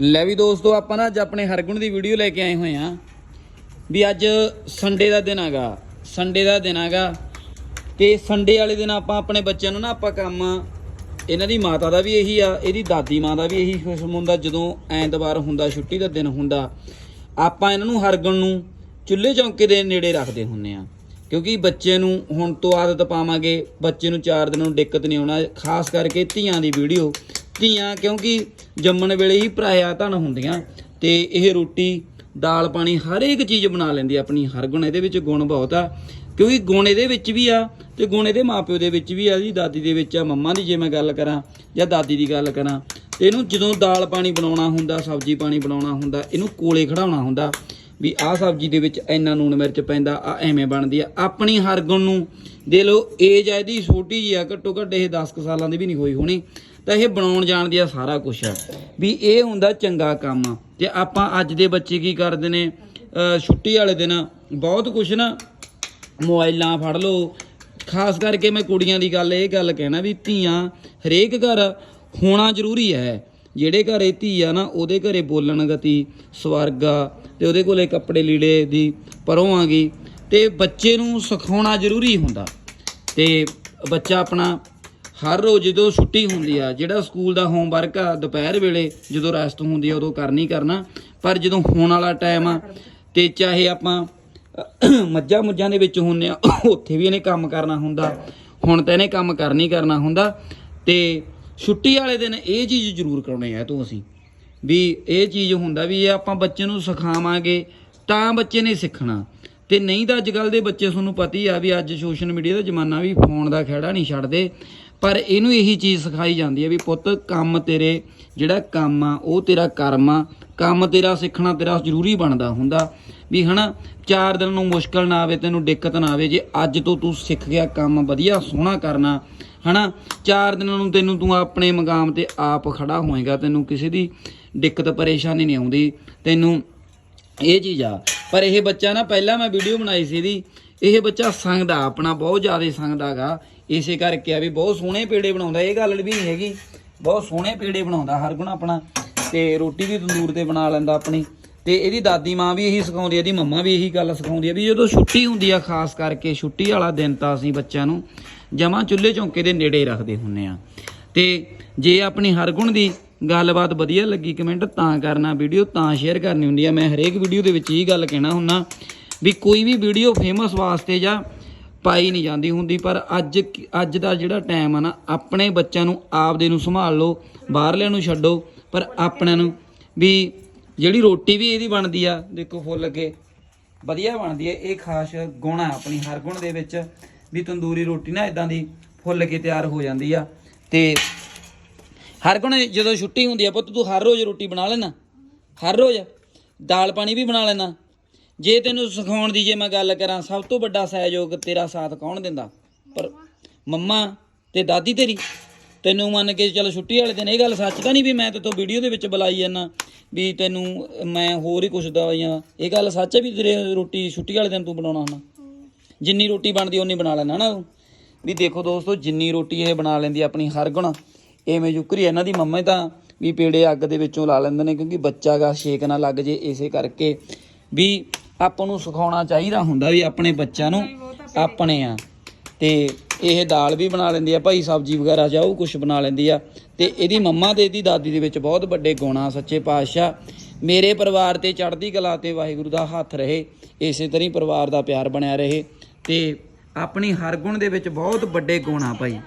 ਲੈ ਵੀ ਦੋਸਤੋ, ਆਪਾਂ ਨਾ ਅੱਜ ਆਪਣੇ ਹਰਗੁਣ ਦੀ ਵੀਡੀਓ ਲੈ ਕੇ ਆਏ ਹੋਏ ਆ ਵੀ ਅੱਜ ਸੰਡੇ ਦਾ ਦਿਨ ਹੈਗਾ। ਸੰਡੇ ਦਾ ਦਿਨ ਹੈਗਾ। ਤੇ ਸੰਡੇ ਵਾਲੇ ਦਿਨ ਆਪਾਂ ਆਪਣੇ ਬੱਚਿਆਂ ਨੂੰ ਨਾ ਆਪਾਂ ਕੰਮ, ਇਹਨਾਂ ਦੀ ਮਾਤਾ ਦਾ ਵੀ ਇਹੀ ਆ, ਇਹਦੀ ਦਾਦੀ ਮਾਂ ਦਾ ਵੀ ਇਹੀ ਕਿਸਮ ਹੁੰਦਾ, ਜਦੋਂ ਐਤਵਾਰ ਹੁੰਦਾ, ਛੁੱਟੀ ਦਾ ਦਿਨ ਹੁੰਦਾ। ਆਪਾਂ ਇਹਨਾਂ ਨੂੰ ਹਰਗੁਣ ਨੂੰ ਚੁੱਲ੍ਹੇ ਚੌਂਕੇ ਦੇ ਨੇੜੇ ਰੱਖਦੇ ਹੁੰਨੇ ਆ ਕਿਉਂਕਿ ਬੱਚੇ ਨੂੰ ਹੁਣ ਤੋਂ ਆਦਤ ਪਾਵਾਂਗੇ, ਬੱਚੇ ਨੂੰ ਚਾਰ ਦਿਨ ਨੂੰ ਦਿੱਕਤ ਨਹੀਂ ਆਉਣਾ, ਖਾਸ ਕਰਕੇ ਧੀਆਂ ਦੀ ਵੀਡੀਓ ਧੀਆਂ ਕਿਉਂਕਿ ਜੰਮਣ ਵੇਲੇ ਹੀ ਭਰਾਇਆ ਧਨ ਹੁੰਦੀਆਂ ਤੇ ਇਹ ਰੋਟੀ, ਦਾਲ ਪਾਣੀ ਹਰ ਇੱਕ ਚੀਜ਼ ਬਣਾ ਲੈਂਦੀ ਆਪਣੀ ਹਰ ਗੁਣ, ਇਹਦੇ ਵਿੱਚ ਗੁਣ ਬਹੁਤ ਆ। ਕਿਉਂਕਿ ਗੁਣ ਇਹਦੇ ਵਿੱਚ ਵੀ ਆ ਤੇ ਗੁਣ ਇਹਦੇ ਮਾਪਿਓ ਦੇ ਵਿੱਚ ਵੀ ਆ ਜੀ ਦਾਦੀ ਦੇ ਵਿੱਚ ਆ, ਮੰਮਾ ਦੀ ਜੇ ਮੈਂ ਗੱਲ ਕਰਾਂ ਜਾਂ ਦਾਦੀ ਦੀ ਗੱਲ ਕਰਾਂ, ਤੇ ਇਹਨੂੰ ਜਦੋਂ ਦਾਲ ਪਾਣੀ ਬਣਾਉਣਾ ਹੁੰਦਾ, ਸਬਜ਼ੀ ਪਾਣੀ ਬਣਾਉਣਾ ਹੁੰਦਾ, ਇਹਨੂੰ ਕੋਲੇ ਖੜਾਉਣਾ ਹੁੰਦਾ ਵੀ ਆਹ ਸਬਜ਼ੀ ਦੇ ਵਿੱਚ ਇੰਨਾ ਨੂਣ ਮਿਰਚ ਪੈਂਦਾ ਆ ਐਵੇਂ ਬਣਦੀ ਆ। ਆਪਣੀ ਹਰਗੁਣ ਨੂੰ ਦੇ ਲੋ ਏਜ ਆ ਇਹਦੀ ਛੋਟੀ ਜੀ ਆ, ਘੱਟੋ ਘੱਟ ਇਹ 10 ਕੁ ਸਾਲਾਂ ਦੀ ਵੀ ਨਹੀਂ ਹੋਈ ਹੋਣੀ, ਤਾਂ ਇਹ ਬਣਾਉਣ ਜਾਣ ਦੀ ਆ ਸਾਰਾ ਕੁਝ ਆ। ਵੀ ਇਹ ਹੁੰਦਾ ਚੰਗਾ ਕੰਮ ਤੇ ਆਪਾਂ ਅੱਜ ਦੇ ਬੱਚੇ ਕੀ ਕਰਦੇ ਨੇ ਛੁੱਟੀ ਵਾਲੇ ਦਿਨ ਬਹੁਤ ਕੁਝ ਨਾ ਮੋਬਾਈਲਾਂ ਫੜ ਲਓ। ਖਾਸ ਕਰਕੇ ਮੈਂ ਕੁੜੀਆਂ ਦੀ ਗੱਲ, ਇਹ ਗੱਲ ਕਹਿਣਾ ਵੀ ਧੀਆਂ ਹਰੇਕ ਘਰ ਹੋਣਾ ਜ਼ਰੂਰੀ ਹੈ। ਜਿਹੜੇ ਘਰੇ ਧੀ ਆ ਨਾ, ਉਹਦੇ ਘਰੇ ਬੋਲਣ ਗਤੀ, ਸਵਰਗਾ ਤੇ ਉਹਦੇ ਕੋਲੇ ਕੱਪੜੇ ਲੀੜੇ ਦੀ ਪਰੋਂ ਆ ਗਈ ਤੇ ਬੱਚੇ ਨੂੰ ਸਿਖਾਉਣਾ ਜ਼ਰੂਰੀ ਹੁੰਦਾ। ਤੇ ਬੱਚਾ ਆਪਣਾ ਹਰ ਰੋਜ਼ ਜਦੋਂ ਛੁੱਟੀ ਹੁੰਦੀ ਆ, ਜਿਹੜਾ ਸਕੂਲ ਦਾ ਹੋਮਵਰਕ ਆ, ਦੁਪਹਿਰ ਵੇਲੇ ਜਦੋਂ ਰੈਸਟ ਹੁੰਦੀ ਆ, ਉਦੋਂ ਕਰਨੀ ਕਰਨਾ। ਪਰ ਜਦੋਂ ਹੋਣ ਵਾਲਾ ਟਾਈਮ ਆ, ਤੇ ਚਾਹੇ ਆਪਾਂ ਮੱਝਾਂ ਮੁੱਝਾਂ ਦੇ ਵਿੱਚ ਹੁੰਨੇ ਆ, ਉੱਥੇ ਵੀ ਇਹਨੇ ਕੰਮ ਕਰਨਾ ਹੁੰਦਾ। ਹੁਣ ਤਾਂ ਇਹਨੇ ਕੰਮ ਕਰਨੀ ਕਰਨਾ ਹੁੰਦਾ। ਤੇ ਛੁੱਟੀ ਵਾਲੇ ਦਿਨ ਇਹ ਚੀਜ਼ ਜ਼ਰੂਰ ਕਰਾਉਣੇ ਆ ਤੂੰ ਅਸੀਂ। ਵੀ ਇਹ ਚੀਜ਼ ਹੁੰਦਾ ਵੀ ਇਹ ਆਪਾਂ ਬੱਚੇ ਨੂੰ ਸਿਖਾਵਾਂਗੇ, ਤਾਂ ਬੱਚੇ ਨੇ ਸਿੱਖਣਾ। ਤੇ ਨਹੀਂ ਤਾਂ ਅੱਜ ਕੱਲ ਦੇ ਬੱਚੇ ਤੁਹਾਨੂੰ ਪਤਾ ਹੀ ਆ ਵੀ ਅੱਜ ਸੋਸ਼ਲ ਮੀਡੀਆ ਦਾ ਜ਼ਮਾਨਾ ਵੀ ਫੋਨ ਦਾ ਖਹਿੜਾ ਨਹੀਂ ਛੱਡਦੇ, ਪਰ ਇਹਨੂੰ ਇਹੀ ਚੀਜ਼ ਸਿਖਾਈ ਜਾਂਦੀ ਹੈ ਵੀ ਪੁੱਤ ਕੰਮ ਤੇਰੇ ਜਿਹੜਾ ਕੰਮ ਆ, ਉਹ ਤੇਰਾ ਕਰਮ ਆ, ਕੰਮ ਤੇਰਾ ਸਿੱਖਣਾ ਤੇਰਾ ਜ਼ਰੂਰੀ ਬਣਦਾ ਹੁੰਦਾ। ਵੀ ਹਨਾ, ਚਾਰ ਦਿਨ ਨੂੰ ਮੁਸ਼ਕਲ ਨਾ ਆਵੇ, ਤੈਨੂੰ ਦਿੱਕਤ ਨਾ ਆਵੇ, ਜੇ ਅੱਜ ਤੋਂ ਤੂੰ ਸਿੱਖ ਗਿਆ, ਕੰਮ ਵਧੀਆ, ਸੋਹਣਾ ਕਰਨਾ, ਹਨਾ, ਚਾਰ ਦਿਨਾਂ ਨੂੰ ਤੈਨੂੰ ਤੂੰ ਆਪਣੇ ਮਕਾਮ ਤੇ ਆਪ ਖੜਾ ਹੋਏਗਾ, ਤੈਨੂੰ ਕਿਸੇ ਦੀ ਦਿੱਕਤ, ਪਰੇਸ਼ਾਨੀ ਨਹੀਂ ਆਉਂਦੀ, ਤੈਨੂੰ ਇਹ ਚੀਜ਼ ਆ। ਪਰ ਇਹ ਬੱਚਾ ਨਾ, ਪਹਿਲਾਂ ਮੈਂ ਵੀਡੀਓ ਬਣਾਈ ਸੀ ਇਹਦੀ, ਇਹ ਬੱਚਾ ਸੰਗਦਾ, ਆਪਣਾ ਬਹੁਤ ਜ਼ਿਆਦਾ ਸੰਗਦਾਗਾ ਇਸੇ ਕਰਕੇ ਆ ਵੀ ਬਹੁਤ ਸੋਹਣੇ ਪੇੜੇ ਬਣਾਉਂਦਾ, ਇਹ ਗੱਲ ਵੀ ਨਹੀਂ ਹੈਗੀ। ਬਹੁਤ ਸੋਹਣੇ ਪੇੜੇ ਬਣਾਉਂਦਾ, ਹਰ ਗੁਣ ਆਪਣਾ, ਤੇ ਰੋਟੀ ਵੀ ਤੰਦੂਰ ਤੇ ਬਣਾ ਲੈਂਦਾ ਆਪਣੀ। ਤੇ ਇਹਦੀ ਦਾਦੀ ਮਾਂ ਵੀ ਇਹੀ ਸਿਖਾਉਂਦੀ ਆ, ਇਹਦੀ ਮੰਮਾ ਵੀ ਇਹੀ ਗੱਲ ਸਿਖਾਉਂਦੀ ਆ ਵੀ ਜਦੋਂ ਛੁੱਟੀ ਹੁੰਦੀ ਆ, ਖਾਸ ਕਰਕੇ ਛੁੱਟੀ ਵਾਲਾ ਦਿਨ ਤਾਂ ਅਸੀਂ ਬੱਚਿਆਂ ਨੂੰ ਜਮਾਂ ਚੁੱਲ੍ਹੇ ਚੌਂਕੇ ਦੇ ਨੇੜੇ ਰੱਖਦੇ ਹੁੰਨੇ ਆ। ਤੇ ਜੇ ਆਪਣੀ ਹਰਗੁਣ ਦੀ ਗੱਲਬਾਤ ਵਧੀਆ ਲੱਗੀ ਕਮੈਂਟ ਤਾਂ ਕਰਨਾ, ਵੀਡੀਓ ਤਾਂ ਸ਼ੇਅਰ ਕਰਨੀ ਹੁੰਦੀ ਆ। ਮੈਂ ਹਰੇਕ ਵੀਡੀਓ ਦੇ ਵਿੱਚ ਇਹ ਗੱਲ ਕਹਿਣਾ ਹੁੰਨਾ ਵੀ ਕੋਈ ਵੀ ਵੀਡੀਓ ਫੇਮਸ ਵਾਸਤੇ ਜਾਂ ਪਾਈ ਨਹੀਂ ਜਾਂਦੀ ਹੁੰਦੀ, ਪਰ ਅੱਜ ਅੱਜ ਦਾ ਜਿਹੜਾ ਟਾਈਮ ਆ ਨਾ, ਆਪਣੇ ਬੱਚਿਆਂ ਨੂੰ ਆਪਦੇ ਨੂੰ ਸੰਭਾਲ ਲਓ, ਬਾਹਰਲਿਆਂ ਨੂੰ ਛੱਡੋ, ਪਰ ਆਪਣਿਆਂ ਨੂੰ ਵੀ ਜਿਹੜੀ ਰੋਟੀ ਵੀ ਇਹਦੀ ਬਣਦੀ ਆ, ਦੇਖੋ ਫੁੱਲ ਕੇ ਵਧੀਆ ਬਣਦੀ ਹੈ ਇਹ ਖਾਸ ਗੁਣ ਆ ਆਪਣੀ, ਹਰ ਗੁਣ ਦੇ ਵਿੱਚ ਵੀ ਤੰਦੂਰੀ ਰੋਟੀ ਨਾ ਇਦਾਂ ਦੀ ਫੁੱਲ ਕੇ ਤਿਆਰ ਹੋ ਜਾਂਦੀ ਆ। ਤੇ ਹਰ ਗੁਣ ਜਦੋਂ ਛੁੱਟੀ ਹੁੰਦੀ ਆ, ਪੁੱਤ ਤੂੰ ਹਰ ਰੋਜ਼ ਰੋਟੀ ਬਣਾ ਲੈਣਾ ਹਰ ਰੋਜ਼। ਦਾਲ ਪਾਣੀ ਵੀ ਬਣਾ ਲੈਣਾ ਜੇ ਤੈਨੂੰ ਸਿਖਾਉਣ ਦੀ ਜੇ ਮੈਂ ਗੱਲ ਕਰਾਂ, ਸਭ ਤੋਂ ਵੱਡਾ ਸਹਿਯੋਗ ਤੇਰਾ ਸਾਥ ਕੌਣ ਦਿੰਦਾ? ਪਰ ਮੰਮਾ ਤੇ ਦਾਦੀ ਤੇਰੀ। ਤੈਨੂੰ ਮੰਨ ਕੇ ਚਲੋ ਛੁੱਟੀ ਵਾਲੇ ਦਿਨ ਇਹ ਗੱਲ ਸੱਚ ਤਾਂ ਨਹੀਂ ਵੀ ਮੈਂ ਤੇਤੋਂ ਵੀਡੀਓ ਦੇ ਵਿੱਚ ਬੁਲਾਈ ਜਾਂਦਾ ਵੀ ਤੈਨੂੰ ਮੈਂ ਹੋਰ ਹੀ ਕੁਛ ਦਵਾਈਆਂ ਇਹ ਗੱਲ ਸੱਚ ਹੈ ਵੀ ਤੇਰੇ ਰੋਟੀ ਛੁੱਟੀ ਵਾਲੇ ਦਿਨ ਤੂੰ ਬਣਾਉਣਾ ਹੁੰਦਾ ਜਿੰਨੀ ਰੋਟੀ ਬਣਦੀ ਓਨੀ ਬਣਾ ਲੈਣਾ ਨਾ ਵੀ ਦੇਖੋ ਦੋਸਤੋ ਜਿੰਨੀ ਰੋਟੀ ਇਹ ਬਣਾ ਲੈਂਦੀ ਆਪਣੀ ਹਰ ਗੁਣ ਐਵੇਂ ਜੁਕਰੀ ਇਹਨਾਂ ਦੀ ਮੰਮਾ ਤਾਂ ਵੀ ਪੇੜੇ ਅੱਗ ਦੇ ਵਿੱਚੋਂ ਲਾ ਲੈਂਦੇ ਨੇ ਕਿਉਂਕਿ ਬੱਚਾ ਗਾ ਛੇਕ ਨਾ ਲੱਗ ਜੇ ਇਸੇ ਕਰਕੇ ਵੀ ਆਪਾਂ ਨੂੰ ਸਿਖਾਉਣਾ ਚਾਹੀਦਾ ਹੁੰਦਾ ਵੀ ਆਪਣੇ ਬੱਚਿਆਂ ਨੂੰ ਆਪਣੇ ਆ। ਤੇ ਇਹ ਦਾਲ ਵੀ ਬਣਾ ਲੈਂਦੀ ਆ, ਭਾਈ ਸਬਜ਼ੀ ਵਗੈਰਾ ਜਾਂ ਉਹ ਕੁਝ ਬਣਾ ਲੈਂਦੀ ਆ। ਤੇ ਇਹਦੀ ਮੰਮਾ ਤੇ ਇਹਦੀ ਦਾਦੀ ਦੇ ਵਿੱਚ ਬਹੁਤ ਵੱਡੇ ਗੁਣ ਸੱਚੇ ਪਾਤਸ਼ਾਹ। ਮੇਰੇ ਪਰਿਵਾਰ ਤੇ ਚੜ੍ਹਦੀ ਕਲਾ ਤੇ ਵਾਹਿਗੁਰੂ ਦਾ ਹੱਥ ਰਹੇ, ਇਸੇ ਤਰ੍ਹਾਂ ਹੀ ਪਰਿਵਾਰ ਦਾ ਪਿਆਰ ਬਣਿਆ ਰਹੇ। ਤੇ ਆਪਣੀ ਹਰ ਗੁਣ ਦੇ ਵਿੱਚ ਬਹੁਤ ਵੱਡੇ ਗੁਣ ਆ ਭਾਈ।